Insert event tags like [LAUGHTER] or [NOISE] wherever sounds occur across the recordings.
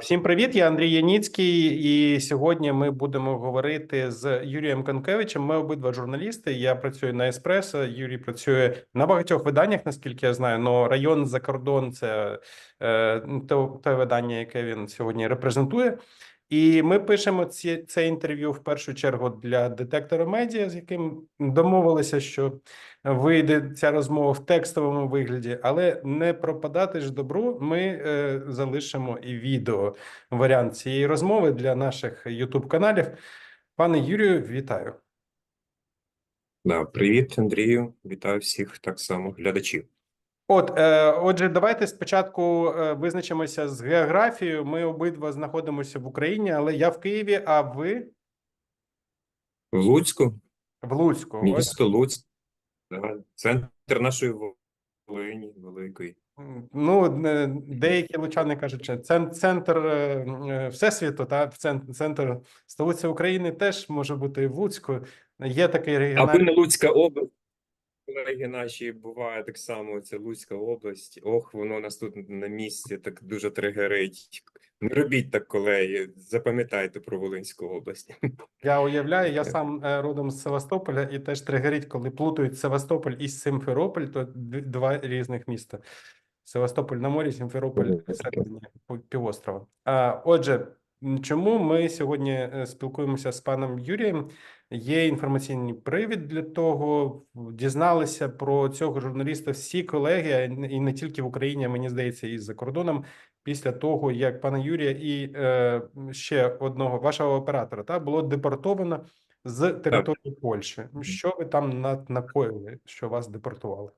Всім привіт, я Андрій Яніцький, і сьогодні ми будемо говорити з Юрієм Конкевичем. Ми обидва журналісти. Я працюю на Еспресо. Юрій працює на багатьох виданнях, наскільки я знаю. Но район за кордон це е, те видання, яке він сьогодні репрезентує. І ми пишемо ці, це інтерв'ю в першу чергу для детектора медіа, з яким домовилися, що вийде ця розмова в текстовому вигляді, але не пропадати ж добру. Ми е, залишимо і відео варіант цієї розмови для наших youtube каналів. Пане Юрію, вітаю. Да, привіт, Андрію. Вітаю всіх так само глядачів. От, е, отже, давайте спочатку е, визначимося з географією. Ми обидва знаходимося в Україні, але я в Києві, а ви В Луцьку, в Луцьку. Місто Луцьк, центр нашої Волині великої. Ну, е, деякі лучани кажуть, що центр е, всесвіту, та центр, столиця України теж може бути в Луцьку. Є такий Аби регіональний. не Луцька область, колеги наші буває так само. Це Луцька область. Ох, воно нас тут на місці так дуже тригерить. Не робіть так, колеги. Запам'ятайте про Волинську область. Я уявляю, я сам е, родом з Севастополя і теж тригерить, коли плутають Севастополь і Симферополь, то два різних міста. Севастополь на морі, Сімферополь Мгм. всередині півострова. А, отже, чому ми сьогодні е, спілкуємося з паном Юрієм? Є інформаційний привід для того. Дізналися про цього журналіста всі колеги, і не тільки в Україні, а мені здається, і за кордоном. Після того, як пана Юрія і е, ще одного вашого оператора та було депортовано з території Польщі. Що ви там на- накоїли, що вас депортували?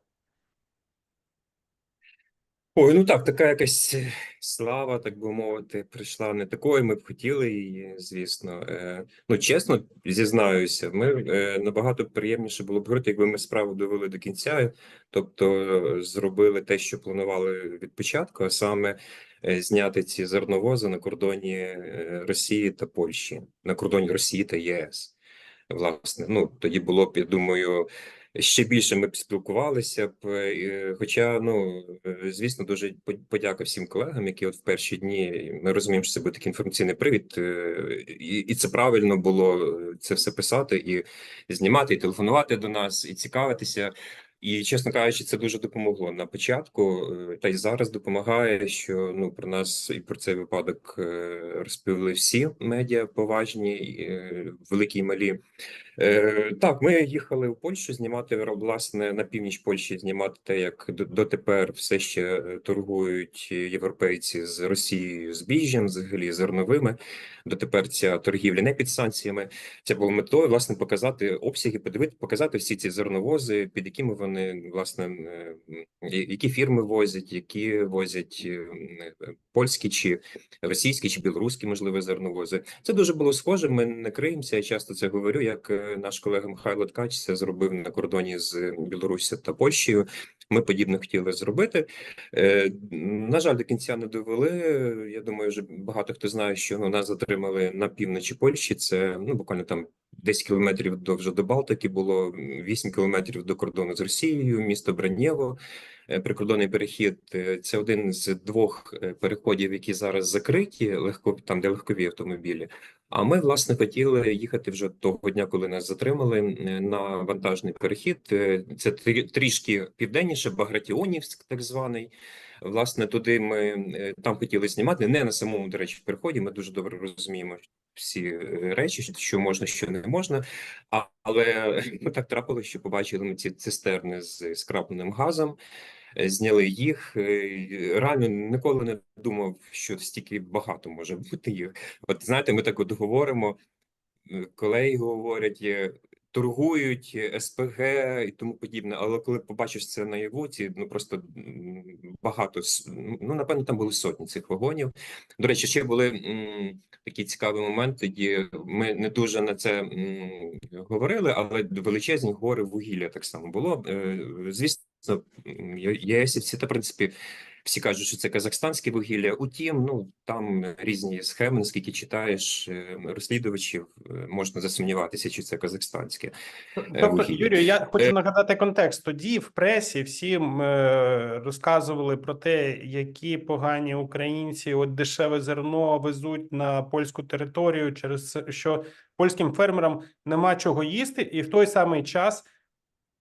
Ой, ну так, така якась е, слава, так би мовити, прийшла не такою. Ми б хотіли її, звісно. Е, Ну, чесно зізнаюся, ми е, набагато приємніше було б говорити, якби ми справу довели до кінця, тобто зробили те, що планували від початку, а саме зняти ці зерновози на кордоні Росії та Польщі, на кордоні Росії та ЄС. Власне, ну тоді було б, я думаю, ще більше ми б спілкувалися б. е, Хоча, ну е, звісно, дуже подяка всім колегам, які от в перші дні ми розуміємо, що це буде такий інформаційний привід, е, і, і це правильно було це все писати і знімати, і телефонувати до нас, і цікавитися. І чесно кажучи, це дуже допомогло на початку, е, та й зараз допомагає, що ну про нас і про цей випадок е, розповіли всі медіа поважні, е, великі і малі. Так, ми їхали в Польщу знімати власне на північ Польщі, знімати те, як дотепер все ще торгують європейці з Росією збіжжям, взагалі зерновими. Дотепер ця торгівля не під санкціями. Це було метою власне показати обсяги, подивити, показати всі ці зерновози, під якими вони власне е, які фірми возять, які возять е, е, польські чи російські чи білоруські, можливо, зерновози. Це дуже було схоже. Ми не криємося. Я часто це говорю. Як наш колега Михайло Ткач це зробив на кордоні з Білоруссю та Польщею. Ми подібно хотіли зробити. На жаль, до кінця не довели. Я думаю, вже багато хто знає, що нас затримали на півночі Польщі. Це ну буквально там 10 кілометрів до вже до Балтики. Було 8 кілометрів до кордону з Росією, місто Бранєво. Е, Прикордонний перехід е, це один з двох е, переходів, які зараз закриті, легко там, де легкові автомобілі. А ми власне хотіли їхати вже того дня, коли нас затримали на вантажний перехід. Це трішки південніше, Багратіонівськ, так званий. Власне, туди ми там хотіли знімати не на самому, до речі, переході. Ми дуже добре розуміємо всі е, речі, що можна, що не можна. Але [LAUGHS] ми так трапили, що побачили ми ці цистерни з скрапленим газом. е, Зняли їх. Е, Реально ніколи не думав, що стільки багато може [LAUGHS] бути їх. От знаєте, ми так от говоримо, е, колеги говорять, е, торгують е, СПГ і тому подібне. Але коли побачиш це наяву, ці ну просто багато ну напевно, там були сотні цих вагонів. До речі, ще були м, такі цікаві моменти. Де ми не дуже на це м, говорили, але величезні гори вугілля так само було. Е, Звісно. ЄСівці, та в принципі всі кажуть, що це казахстанське вугілля. Утім, ну там різні схеми, наскільки читаєш е, розслідувачів, е, можна засумніватися, чи це казахстанське. Тобто, вугілля. Юрію, я хочу Е, нагадати контекст. Тоді в пресі всім е, розказували про те, які погані українці от дешеве зерно везуть на польську територію, через що польським фермерам нема чого їсти, і в той самий час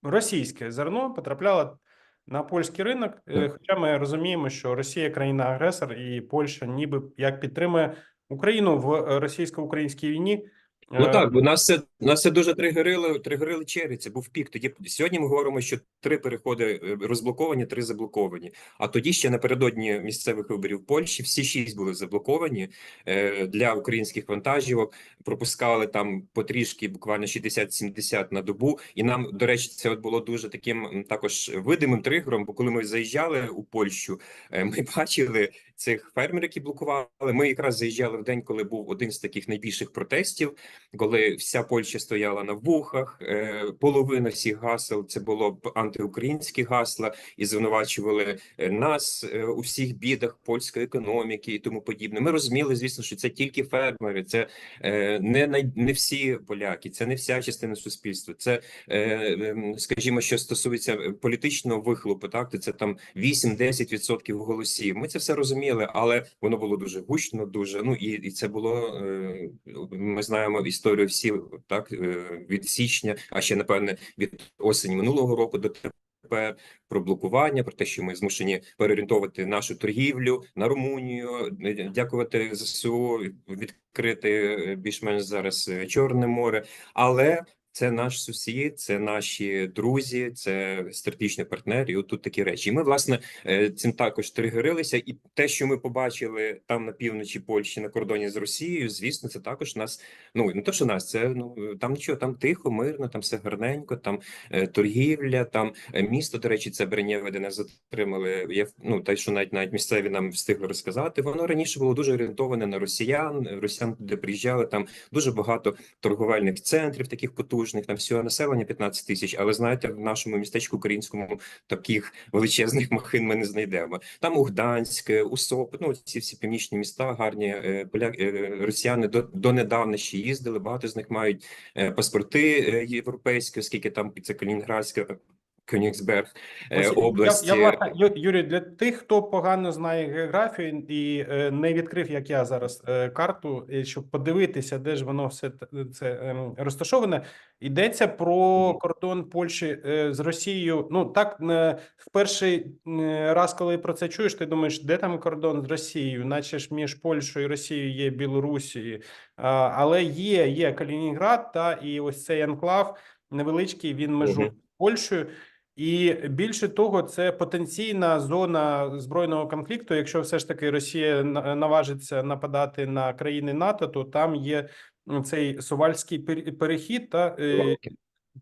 російське зерно потрапляло на польський ринок. Е, Хоча ми розуміємо, що Росія країна-агресор, і Польща ніби як підтримує Україну в е, російсько-українській війні. Ну Е, так, бо нас це нас це дуже тригерили, тригерили черги. Це був пік. Тоді сьогодні ми говоримо, що три переходи е, розблоковані, три заблоковані. А тоді ще напередодні місцевих виборів в Польщі всі шість були заблоковані е, для українських вантажівок. Пропускали там потрішки, буквально 60-70 на добу. І нам, до речі, це от було дуже таким також видимим тригером. Бо коли ми заїжджали у Польщу, е, ми [LAUGHS] бачили цих фермерів, які блокували. Ми якраз заїжджали в день, коли був один з таких найбільших протестів коли вся Польща стояла на вухах, е, половина всіх гасел це було б антиукраїнські гасла, і звинувачували е, нас е, у всіх бідах польської економіки і тому подібне. Ми розуміли, звісно, що це тільки фермери, це не най, не всі поляки, це не вся частина суспільства. Це ем, скажімо, що стосується політичного вихлопу, так то це там 8-10% голосів. Ми це все розуміли, але воно було дуже гучно, дуже ну і, і це було. е, Ми знаємо історію всі так е, від січня, а ще напевне від осені минулого року до тепер про блокування, про те, що ми змушені переорієнтовувати нашу торгівлю на Румунію, е, дякувати ЗСУ, відкрити більш-менш зараз Чорне море, але. Це наш сусід, це наші друзі, це стратегічний партнер. І отут такі речі. І ми власне е, цим також тригерилися. І те, що ми побачили там на півночі Польщі на кордоні з Росією, звісно, це також нас. Ну не то, що нас, це ну там нічого, там тихо, мирно, там все гарненько, там е, торгівля, там е, місто. До речі, це Бренєве, де нас затримали. Я ну те, що навіть навіть місцеві нам встигли розказати. Воно раніше було дуже орієнтоване на росіян. Росіян, де приїжджали там дуже багато торговельних центрів, таких потужних. Там всього населення 15 тисяч. Але знаєте, в нашому містечку українському таких [LAUGHS] величезних махин ми не знайдемо. Там у Гданськ, у ну ці всі північні міста гарні. е, Поля е, росіяни до донедавна ще їздили. Багато з них мають е, паспорти е, європейські, оскільки там це Калінінградська. Кенігсберг е, Ось області. Я, я, власне, Юрій, для тих, хто погано знає географію і е, не відкрив, як я зараз, е, карту, щоб подивитися, де ж воно все це ем, розташоване, йдеться про кордон Польщі е, з Росією. Ну так е, в перший раз, коли про це чуєш, ти думаєш, де там кордон з Росією, наче ж між Польщею і Росією є Білорусі, але є, є Калінінград, та і ось цей анклав невеличкий, він межує Мгм. з Польщею. І більше того, це потенційна зона збройного конфлікту. Якщо все ж таки Росія наважиться нападати на країни НАТО, то там є цей сувальський пер- перехід та, е,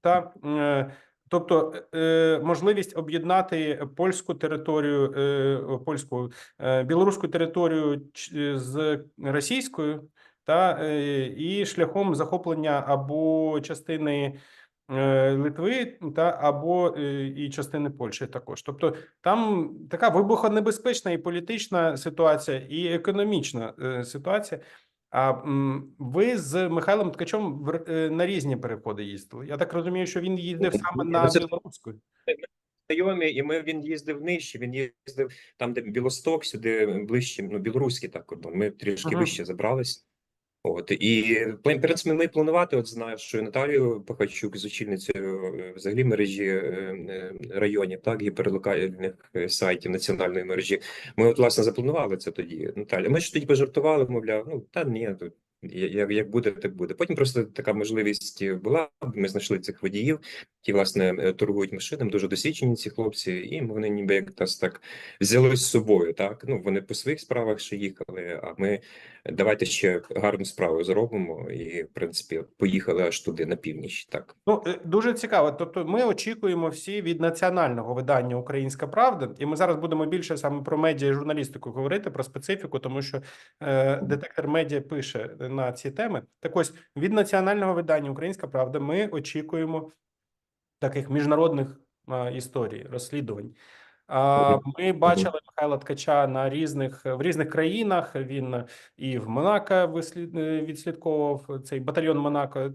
та е, тобто е, можливість об'єднати польську територію, польську білоруську територію з російською, та і шляхом захоплення або частини. Е, Литви та або е, і частини Польщі також. Тобто там така вибухонебезпечна і політична ситуація, і економічна е, ситуація. А ви з Михайлом Ткачом на різні переходи їздили. Я так розумію, що він їздив саме на Ну, білоруську. знайомі, і ми він їздив нижче. Він їздив там, де Білосток, сюди ближче, ну білоруський так кордон. Ми трішки Мгм. вище забрались. От і в принципі, ми планувати. От знаю, що Наталію Пахачук з очільницею е, взагалі мережі е, е, районів, так гіперлокальних сайтів національної мережі. Ми от власне запланували це тоді. Наталя. Ми ж тоді пожартували, мовляв, ну та ні, як, буде, так буде. Потім просто така можливість була. Ми знайшли цих водіїв, які власне е, торгують машинами, дуже досвідчені ці хлопці, і вони ніби як нас так взяли з собою. Так ну вони по своїх справах ще їхали. А ми давайте ще гарну справу зробимо. І в принципі поїхали аж туди на північ. Так Ну е, дуже цікаво. Тобто, ми очікуємо всі від національного видання Українська Правда, і ми зараз будемо більше саме про медіа і журналістику говорити про специфіку, тому що е, детектор медіа пише на ці теми. Так ось від національного видання Українська Правда ми очікуємо таких міжнародних історії розслідувань. А, Ми бачили Михайла Ткача на різних в різних країнах. Він і в Монако вислід- е, відслідковував цей батальйон Монако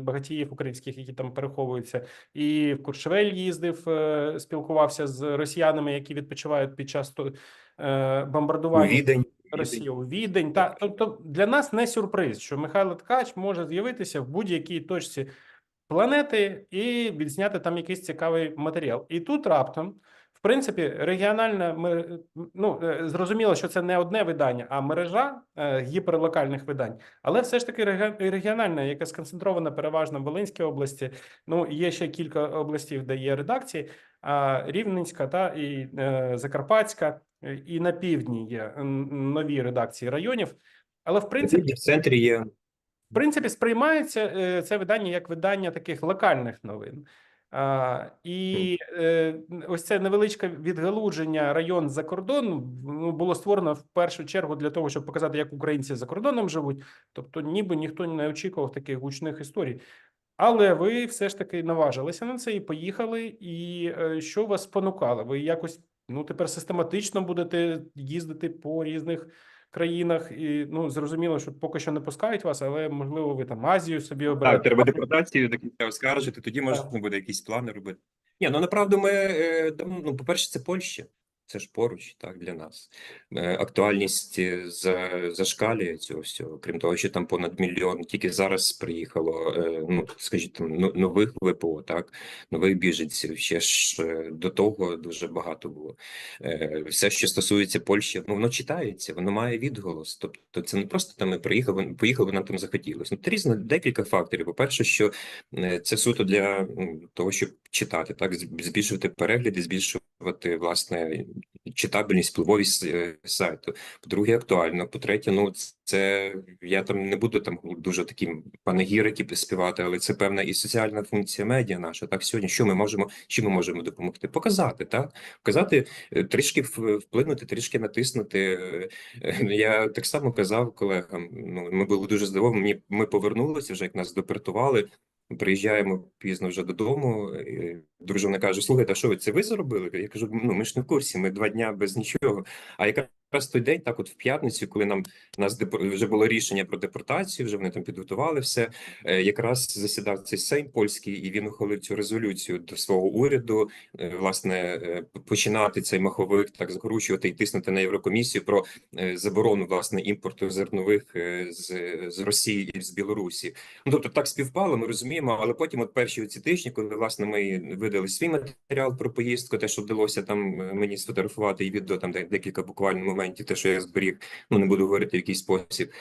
багатіїв українських, які там переховуються, і в Куршевель їздив, е, спілкувався з росіянами, які відпочивають під час е, бомбардування. Відень. Росії у Відень. Та тобто для нас не сюрприз, що Михайло Ткач може з'явитися в будь-якій точці планети і відзняти там якийсь цікавий матеріал. І тут раптом, в принципі, регіональна ну е, зрозуміло, що це не одне видання, а мережа е, гіперлокальних видань, але все ж таки регіональна, яка сконцентрована переважно в Волинській області. Ну є ще кілька областів, де є редакції. А Рівненська та і е, Закарпатська, і на півдні є нові редакції районів. Але в принципі, В центрі є в принципі, сприймається е, це видання як видання таких локальних новин. А, і е, ось це невеличке відгалудження район за кордон ну, було створено в першу чергу для того, щоб показати, як українці за кордоном живуть. Тобто, ніби ніхто не очікував таких гучних історій. Але ви все ж таки наважилися на це і поїхали. І е, що вас спонукало? Ви якось ну тепер систематично будете їздити по різних країнах, і ну зрозуміло, що поки що не пускають вас, але можливо ви там Азію собі Так, треба депортацію до кінця оскаржити, тоді можна буде якісь плани робити. Ні, ну направду ми, там. ну, по-перше, це Польща. Це ж поруч, так, для нас. Е, Актуальність е, за, зашкалює цього всього. Крім того, що там понад мільйон, тільки зараз приїхало, е, ну, скажіть, ну, нових ВПО, так, нових біженців. Ще ж до того дуже багато було. Все, що стосується Польщі, ну, воно читається, воно має відголос. Тобто це не просто там ми приїхали, поїхали, нам там захотілося. Ну, різно декілька факторів. По-перше, що е, це суто для того, щоб читати, так, збільшувати перегляди, збільшувати, власне, читабельність, впливовість е, сайту. По-друге, актуально. По-третє, ну це я там не буду там дуже такі панегірики співати, але це певна і соціальна функція медіа наша. Так сьогодні, що ми можемо, чим ми можемо допомогти? Показати, так показати, е, трішки вплинути, трішки натиснути. Е, Я так само казав колегам. Ну ми були дуже здивовані. Ми повернулися вже, як нас депортували. Приїжджаємо пізно вже додому. і Дружина каже: Слухайте, а що ви це ви зробили? Я кажу: ну ми ж не в курсі, ми два дня без нічого. А якраз той день, так от в п'ятницю, коли нам нас вже було рішення про депортацію, вже вони там підготували все. е, Якраз засідав цей Сейм польський, і він ухвалив цю резолюцію до свого уряду. е, Власне, е, починати цей маховик, так закручувати і тиснути на Єврокомісію про заборону власне імпорту зернових з, з Росії і з Білорусі. Ну, тобто так співпало, ми розуміємо, але потім, от перші ці тижні, коли власне ми видали свій матеріал про поїздку, те, що вдалося там мені сфотографувати і відео, там декілька буквально моментів, те, що я зберіг, ну не буду говорити в який спосіб.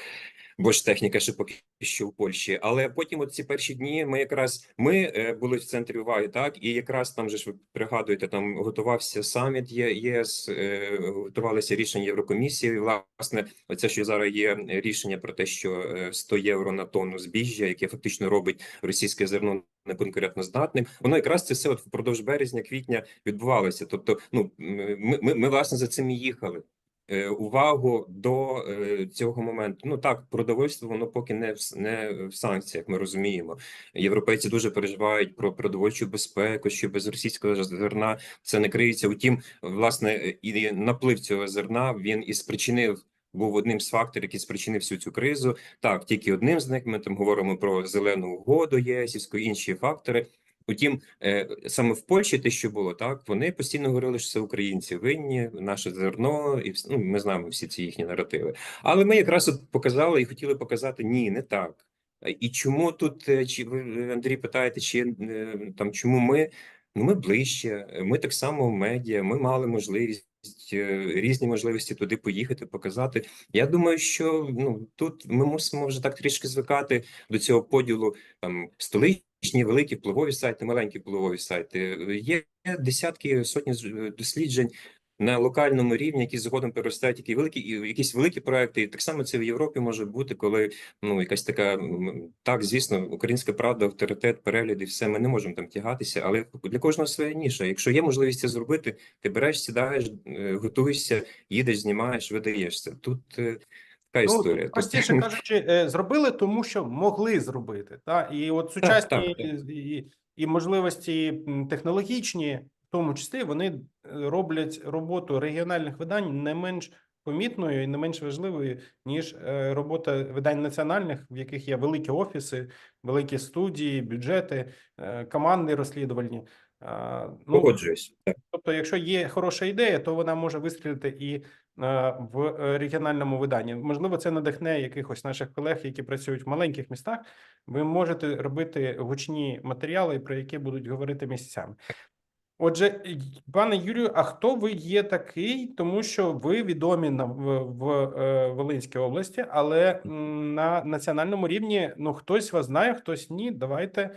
Бо ж техніка ще поки що в Польщі, але потім, от ці перші дні, ми якраз ми е, були в центрі уваги, так і якраз там же ж ви пригадуєте, там готувався саміт ЄС, е, готувалися рішення Єврокомісії. Власне, оце що зараз є рішення про те, що е, 100 євро на тонну збіжжя, яке фактично робить російське зерно неконкурентноздатним, воно якраз це все от впродовж березня, квітня відбувалося. Тобто, ну ми, ми, ми власне за цим і їхали. Е, Увагу до е, цього моменту. Ну так, продовольство воно поки не в не в санкціях. Ми розуміємо. Європейці дуже переживають про продовольчу безпеку, що без російського зерна це не криється. Утім, власне, і наплив цього зерна він і спричинив. Був одним з факторів, який спричинив всю цю кризу. Так, тільки одним з них ми там говоримо про зелену угоду, єсівську, інші фактори. Утім, е, саме в Польщі те, що було так, вони постійно говорили, що це українці винні, наше зерно, і ну, ми знаємо всі ці їхні наративи. Але ми якраз от показали і хотіли показати, ні, не так. І чому тут е, чи ви Андрій питаєте, чи е, там чому ми? Ну, ми ближче, ми так само медіа, ми мали можливість. Різні можливості туди поїхати, показати. Я думаю, що ну тут ми мусимо вже так трішки звикати до цього поділу там столичні, великі впливові сайти, маленькі впливові сайти. Є десятки сотні е, досліджень на локальному рівні, які згодом переростають які великі якісь великі проекти. І так само це в Європі може бути, коли ну якась така так, звісно, українська правда, авторитет, перегляди, все ми не можемо там тягатися, але для кожного своя ніша. Якщо є можливість це зробити, ти береш, сідаєш, е, готуєшся, їдеш, знімаєш, видаєшся. Тут е, така Ну, історія. Тут- простіше [LAUGHS] кажучи, е, зробили тому, що могли зробити. Та? І от сучасні так, так. І, і можливості технологічні, в тому числі, вони е, роблять роботу регіональних видань не менш помітною і не менш важливою, ніж е, робота видань національних, в яких є великі офіси, великі студії, бюджети, команди розслідувальні. Ну, Погоджуюсь. Тобто, якщо є хороша ідея, то вона може вистрілити і е, в е, регіональному виданні. Можливо, це надихне якихось наших колег, які працюють в маленьких містах. Ви можете робити гучні матеріали, про які будуть говорити місяцями. Отже, пане Юрію, а хто ви є такий? Тому що ви відомі на в, в е, Волинській області, але на національному рівні ну хтось вас знає, хтось ні. Давайте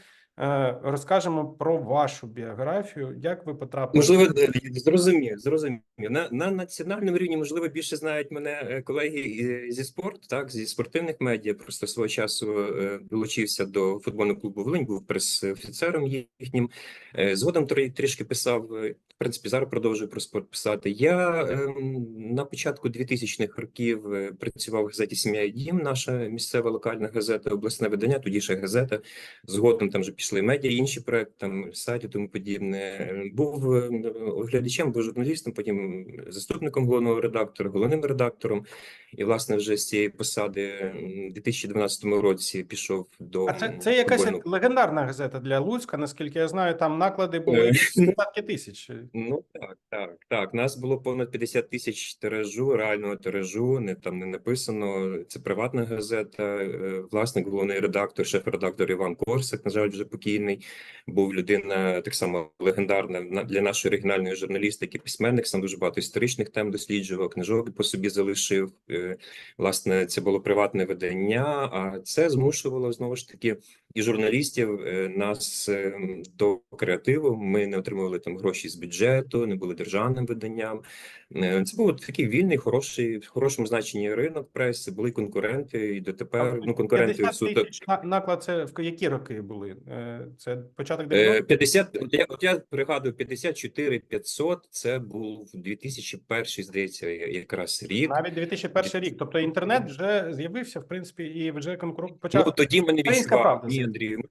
розкажемо про вашу біографію. Як ви потрапили? Можливо, е, зрозумів, зрозумів. На, на національному рівні, можливо, більше знають мене е, колеги зі спорту, так, зі спортивних медіа. Просто свого часу е, долучився до футбольного клубу Волинь, був прес-офіцером їхнім. Е, Згодом трішки писав, е, в принципі, зараз продовжую про спорт писати. Я ем, на початку 2000-х років е, працював в газеті Сім'я і дім, наша місцева локальна газета, обласне видання, тоді ще газета. Згодом там вже пішли медіа, інші проекти, там сайти, тому подібне. Був е, оглядачем, був журналістом, потім заступником головного редактора, головним редактором. І, власне, вже з цієї посади у 2012 році пішов до А це, це якась легендарна газета для Луцька. Наскільки я знаю, там наклади були Е, десятки тисяч. Ну так, так, так. Нас було понад 50 тисяч тиражу, реального тиражу. Не там не написано. Це приватна газета. е, Власник, головний редактор, шеф-редактор Іван Корсак, на жаль, вже покійний. Був людина так само легендарна для нашої оригінальної журналістики, письменник. Сам дуже багато історичних тем досліджував, книжок по собі залишив. Е, Власне, це було приватне видання, а це змушувало знову ж таки і журналістів е, нас е, до креативу. Ми не отримували там гроші з бюджету, не були державним виданням. Е, Це був такий вільний, хороший, в хорошому значенні ринок преси. Були конкуренти, і дотепер ну конкуренти 50 суто. наклад це в які роки були? Е, Це початок Е, 90 50, от я, от я пригадую, 54 500, це був 2001, здається, якраз рік. навіть 2001 рік. Тобто інтернет вже з'явився, в принципі, і вже конкурент почав. Ну, тоді ми не правда. Ні, звісно.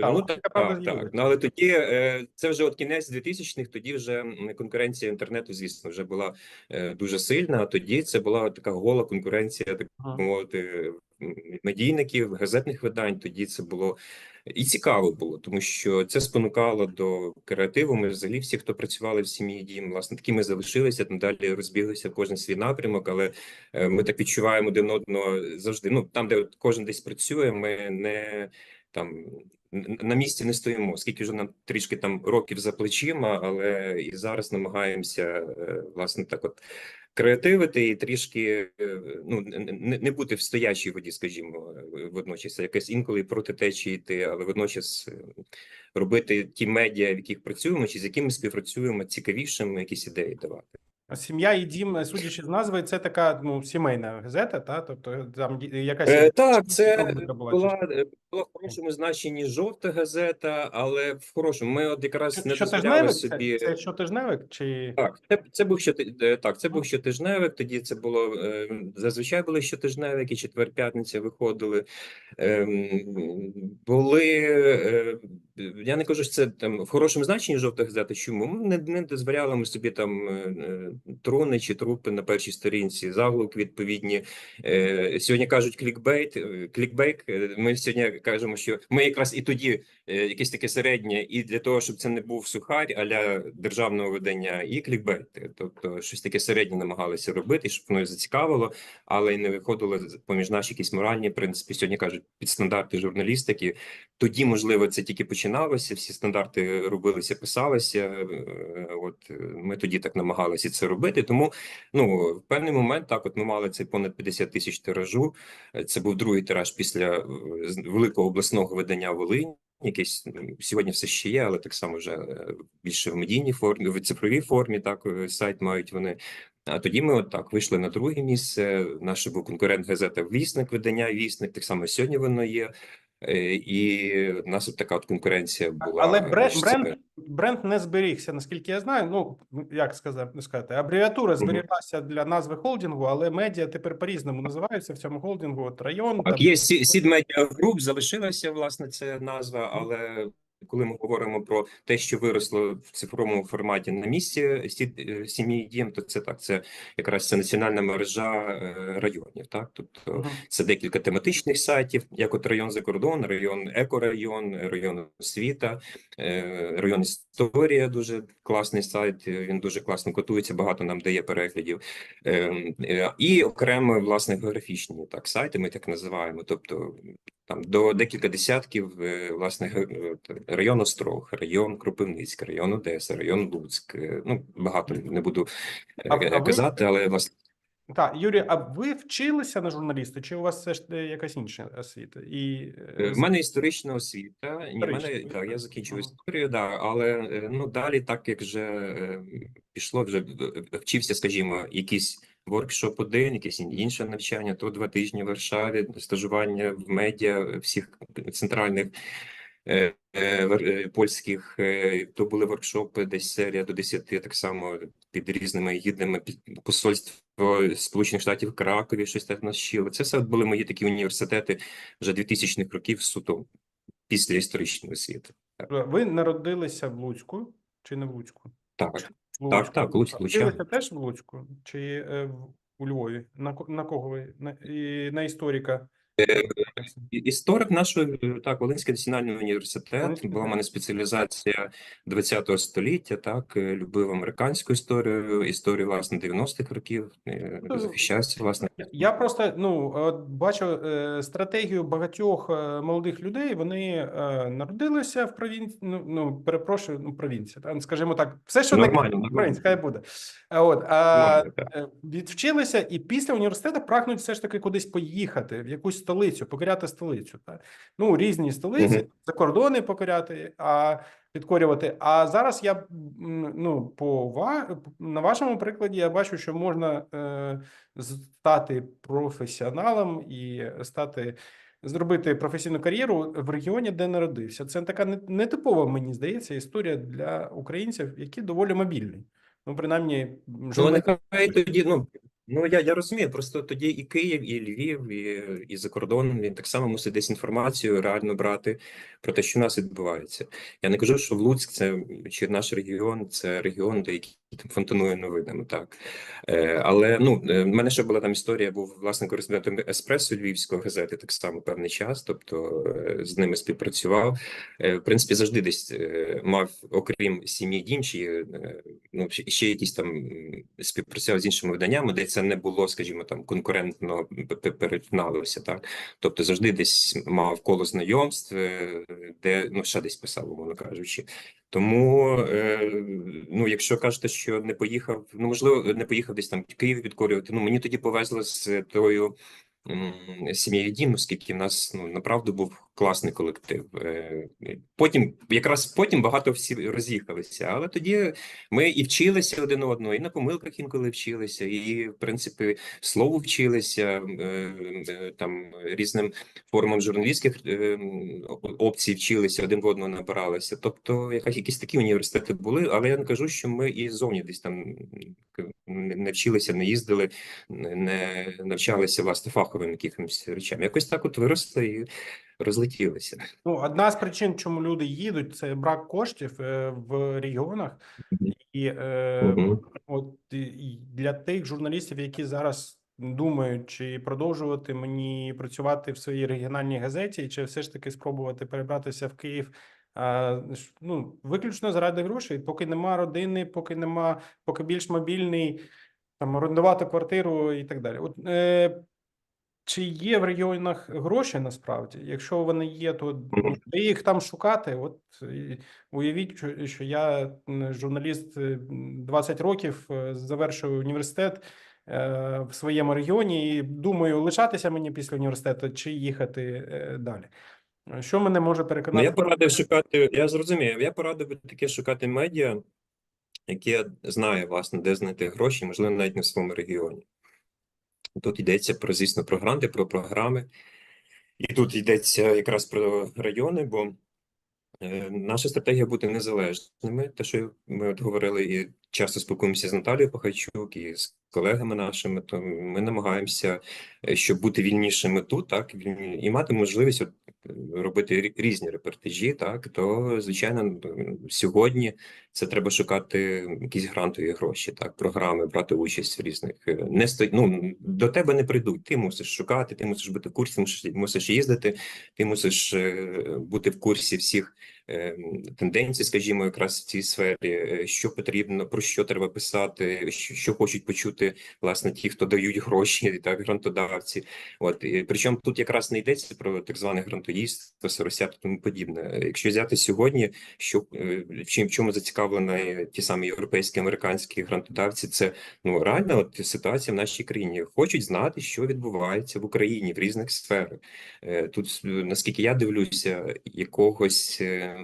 Так, Ну так, так, так. Ну але тоді е, це вже от кінець 2000-х, тоді вже конкуренція інтернету, звісно, вже була е, дуже сильна. А тоді це була така гола конкуренція, так мовити, медійників, газетних видань. Тоді це було і цікаво було, тому що це спонукало до креативу. Ми взагалі всі, хто працювали в сім'ї дім, власне, такі ми залишилися. Надалі розбіглися кожен свій напрямок, але е, ми так відчуваємо один одного завжди. Ну там, де кожен десь працює, ми не там на місці не стоїмо. Скільки вже нам трішки там років за плечима, але і зараз намагаємося е, власне так, от креативити і трішки е, ну не- не, бути в стоячій воді, скажімо, е, водночас. А якось інколи проти течії йти, але водночас е, робити ті медіа, в яких працюємо, чи з якими співпрацюємо, цікавішими якісь ідеї давати. Сім'я і дім, судячи з назви, це така ну сімейна газета, та? Тобто там якась Е, так, це була, була, е, в хорошому значенні жовта газета, але в хорошому. Ми от якраз що- не дозволяли собі. Це, це щотижневик чи Так, це, це був щоти... е, так, це був щотижневик. Тоді це було е, зазвичай були щотижневики, четвер, п'ятниця виходили. Ем, були е, я не кажу, що це там в хорошому значенні жовта газета. Чому ми не, не дозволяли ми собі там труни чи трупи на першій сторінці, заголовки відповідні. Сьогодні кажуть клікбейт. Клікбейк. Ми сьогодні кажемо, що ми якраз і тоді якесь таке середнє, і для того, щоб це не був сухарь аля державного видання, і клікбейт. Тобто щось таке середнє намагалися робити, щоб воно зацікавило, але й не виходило поміж наші якісь моральні принципи. Сьогодні кажуть під стандарти журналістики. Тоді, можливо, це тільки починалося. Всі стандарти робилися, писалися. е, От е, ми тоді так намагалися це робити. Тому ну в певний момент так, от ми мали цей понад 50 тисяч тиражу. Е, Це був другий тираж після е, великого обласного видання Волинь. Якийсь сьогодні все ще є, але так само вже е, більше в медійній формі, в цифровій формі. Так е, сайт мають вони. А тоді ми от так вийшли на друге місце. Наш був конкурент газета Вісник, видання Вісник. Так само сьогодні воно є. Е, І в нас от така от конкуренція була. але бренд, бренд, бренд не зберігся, наскільки я знаю. Ну як сказати, сказати, абревіатура зберіглася для назви холдингу, але медіа тепер по-різному називаються в цьому холдингу. От район Так, там, є Сі- Сід Медіа Груп, залишилася власне ця назва, але коли ми говоримо про те, що виросло в цифровому форматі на місці сі- е, сім'ї дім, то це так, це якраз це національна мережа е, районів. Так, тобто це декілька тематичних сайтів, як от район за кордон, район екорайон, район освіта, е, район історія. Дуже класний сайт. е, Він дуже класно котується, багато нам дає переглядів. Е, е, І окремо власне географічні так сайти. Ми так називаємо. Тобто там до декілька десятків е, власне е, район Острог, район Кропивницьк, район Одеса, район Луцьк. е, Ну багато не буду А- а ви- казати, але власне. Так, Юрій, а ви вчилися на журналіста, чи у вас все ж якась інша освіта? І В мене історична освіта. Ні, мене так, я закінчив історію, да, але ну далі, так як вже пішло, вже вчився, скажімо, якийсь воркшоп один, якесь інше навчання, то два тижні в Варшаві, стажування в медіа всіх центральних е, е, е, польських, то були воркшопи, десь серія до 10, так само під різними гідними під посольство Сполучених Штатів в Кракові, щось так нас вчили. Це все були мої такі університети вже 2000-х років суто після історичної освіти. ви народилися в Луцьку чи не в Луцьку? Так, В Так, так, Луцьк, А Лучан. Теж в Луцьку чи е, в- у Львові? На, ко- на кого ви? На, і, на історика? І- історик нашої е, так, Волинський національний університет. Була в мене спеціалізація 20-го століття. Так, е, любив американську історію, історію власне 90-х років. е, Ну, Захищався власне. Я- просто ну бачу е, стратегію багатьох е, молодих людей. Вони е, народилися в провінції. Ну, ну перепрошую, ну провінція. Та скажімо так, все, що Нормально, провінція, хай буде. А от а Нормально, е, відвчилися, і після університету прагнуть все ж таки кудись поїхати в якусь столицю, покоряти столицю. Та ну різні столиці, Мгм. за кордони покоряти, а підкорювати. А зараз я ну по на вашому прикладі я бачу, що можна е, стати професіоналом і стати. Зробити професійну кар'єру в регіоні, де народився. Це така нетипова, мені здається, історія для українців, які доволі мобільні. Ну, принаймні, Ну, нехай тоді, ну, ну я, я розумію, просто тоді і Київ, і Львів, і, і за кордоном він так само мусить десь інформацію реально брати про те, що у нас відбувається. Я не кажу, що в Луцьк це чи наш регіон, це регіон, де який там фонтанує новинами, так. Е, але ну, е, в мене ще була там історія, був власне кореспондентом Еспресо Львівської газети, так само певний час, тобто е, з ними співпрацював. Е, в принципі, завжди десь е, мав, окрім сім'ї Дінчі, ну, ще- якісь там співпрацював з іншими виданнями, де це не було, скажімо, там конкурентно перетиналося, так. Тобто завжди десь мав коло знайомств, де ну ще десь писав, умовно кажучи. Тому, е, ну, якщо кажете, що не поїхав, ну можливо, не поїхав десь там Київ підкорювати. Ну мені тоді повезло з тою сім'єю Дім, оскільки в нас ну направду був класний колектив. Е, Потім, якраз потім багато всі роз'їхалися, але тоді ми і вчилися один одного, і на помилках інколи вчилися, і в принципі слову вчилися е, е, там різним формам журналістських опцій вчилися, один в одного набиралися. Тобто, якісь такі університети були, але я не кажу, що ми і зовні десь там не вчилися, не їздили, не навчалися власне фаховим якимось речам. Якось так от виросли і розлетілися. Ну, одна з причин, чому люди їдуть, це брак коштів е, в регіонах. І е, Мгм. от і для тих журналістів, які зараз думають, чи продовжувати мені працювати в своїй регіональній газеті, чи все ж таки спробувати перебратися в Київ. А, ну, виключно заради грошей, поки нема родини, поки нема, поки більш мобільний, там орендувати квартиру і так далі. От е, чи є в регіонах гроші насправді? Якщо вони є, то де їх там шукати? От уявіть, що- я журналіст е, 20 років, е, завершую університет е, в своєму регіоні і думаю, лишатися мені після університету чи їхати е, далі. Що мене може Ну, переконати? я порадив шукати, я зрозумів, я порадив би таке шукати медіа, яке знає, власне, де знайти гроші, можливо, навіть не в своєму регіоні. Тут йдеться про, звісно, про гранти, про програми. І тут йдеться якраз про райони, бо е, наша стратегія бути незалежними. Те, що ми от говорили, і часто спілкуємося з Наталією Пахайчук і з колегами нашими, то ми намагаємося, е, щоб бути вільнішими тут, так, і мати можливість от робити різні репортажі, так то звичайно сьогодні це треба шукати якісь грантові гроші, так, програми, брати участь в різних е, не сто... ну, до тебе не прийдуть. Ти мусиш шукати, ти мусиш бути в курсі, мусиш, мусиш їздити, ти мусиш е, бути в курсі всіх е, тенденцій, скажімо, якраз в цій сфері, е, що потрібно, про що треба писати, що, хочуть почути власне ті, хто дають гроші, [LAUGHS] так грантодавці. От і причому тут якраз не йдеться про так зване грантоїдство, соросят тому подібне. Якщо взяти сьогодні, що е, чим чому зацікавлені ті самі європейські американські грантодавці, це ну реально от ситуація в нашій країні. Хочуть знати, що відбувається в Україні в різних сферах. Е, Тут, наскільки я дивлюся, якогось е,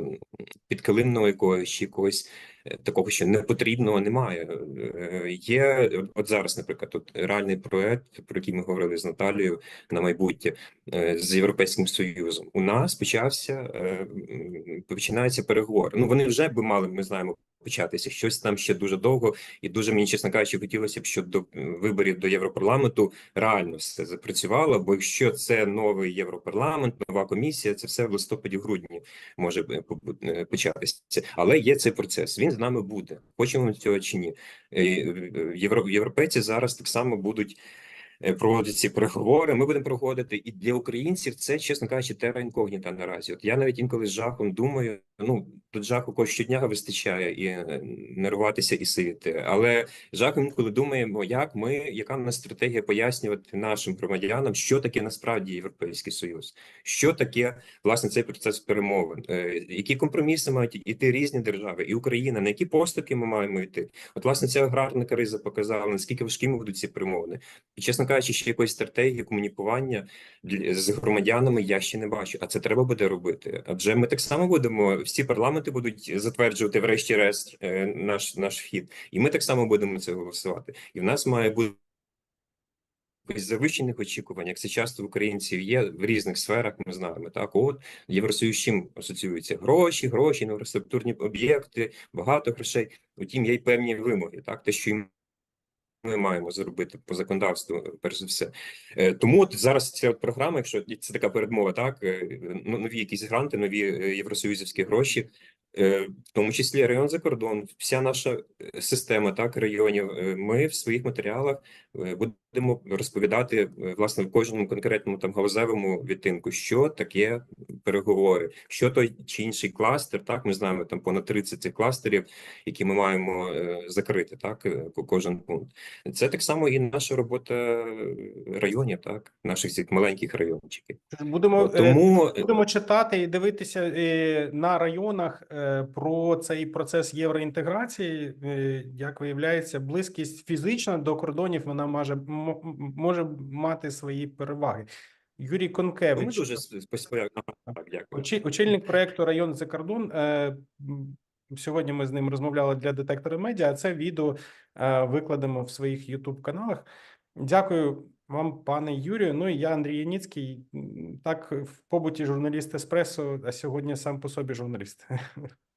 підкилимного якогось якогось е, такого, що не потрібного немає. Е, Є от зараз, наприклад, тут реальний проект, про який ми говорили з Наталією на майбутнє е, з Європейським Союзом. У нас почався починаються переговори. Ну вони вже би мали, ми знаємо. Початися щось там ще дуже довго, і дуже мені, чесно кажучи, хотілося б, щоб до виборів до Європарламенту реально все запрацювало. Бо якщо це новий Європарламент, нова комісія, це все в листопаді-грудні може е, е, початися. Але є цей процес. Він з нами буде. Хочемо цього чи ні. Е, Євро, європейці зараз так само будуть проводити ці переговори. Ми будемо проходити. І для українців це, чесно кажучи, терра інкогніта наразі. От я навіть інколи з жахом думаю. Ну тут жаху кого щодня вистачає і е, нервуватися і сидіти. Але жахом інколи думаємо, як ми, яка в нас стратегія пояснювати нашим громадянам, що таке насправді Європейський Союз, що таке власне цей процес перемовин, е, які компроміси мають іти різні держави, і Україна, на які поступки ми маємо йти. От власне ця аграрна криза показала наскільки важкими будуть ці перемовини. І чесно кажучи, ще якоїсь стратегії комунікування з громадянами я ще не бачу. А це треба буде робити. Адже ми так само будемо всі парламенти будуть затверджувати врешті-решт е, наш наш вхід, і ми так само будемо це голосувати. І в нас має бути завищених очікувань, як це часто в українців є в різних сферах. Ми знаємо так. От Євросоюз чим асоціюється гроші, гроші, інфраструктурні об'єкти, багато грошей. Утім, є й певні вимоги, так те, що і ми маємо зробити по законодавству, перш за все. Е, Тому от зараз ця от програма, якщо це така передмова, так е, ну, нові якісь гранти, нові е, євросоюзівські гроші, в тому числі район за кордон, вся наша система так районів. Ми в своїх матеріалах е, будемо розповідати е, власне в кожному конкретному там галузевому відтинку, що таке переговори, що той чи інший кластер. Так, ми знаємо там понад 30 цих кластерів, які ми маємо е, закрити. Так, е, кожен пункт. Це так само і наша робота районів, так, наших цих маленьких райончиків. Будемо Тому Будемо читати і дивитися на районах про цей процес євроінтеграції. Як виявляється, близькість фізична до кордонів вона може може мати свої переваги. Юрій ми Конкевич, дуже дякую. очільник проекту Район за кордон. е, Сьогодні ми з ним розмовляли для детектора медіа. а Це відео е, викладемо в своїх Ютуб каналах. Дякую вам, пане Юрію. Ну і я Андрій Яніцький. Так в побуті журналіст Еспресо, а сьогодні сам по собі журналіст. [LAUGHS]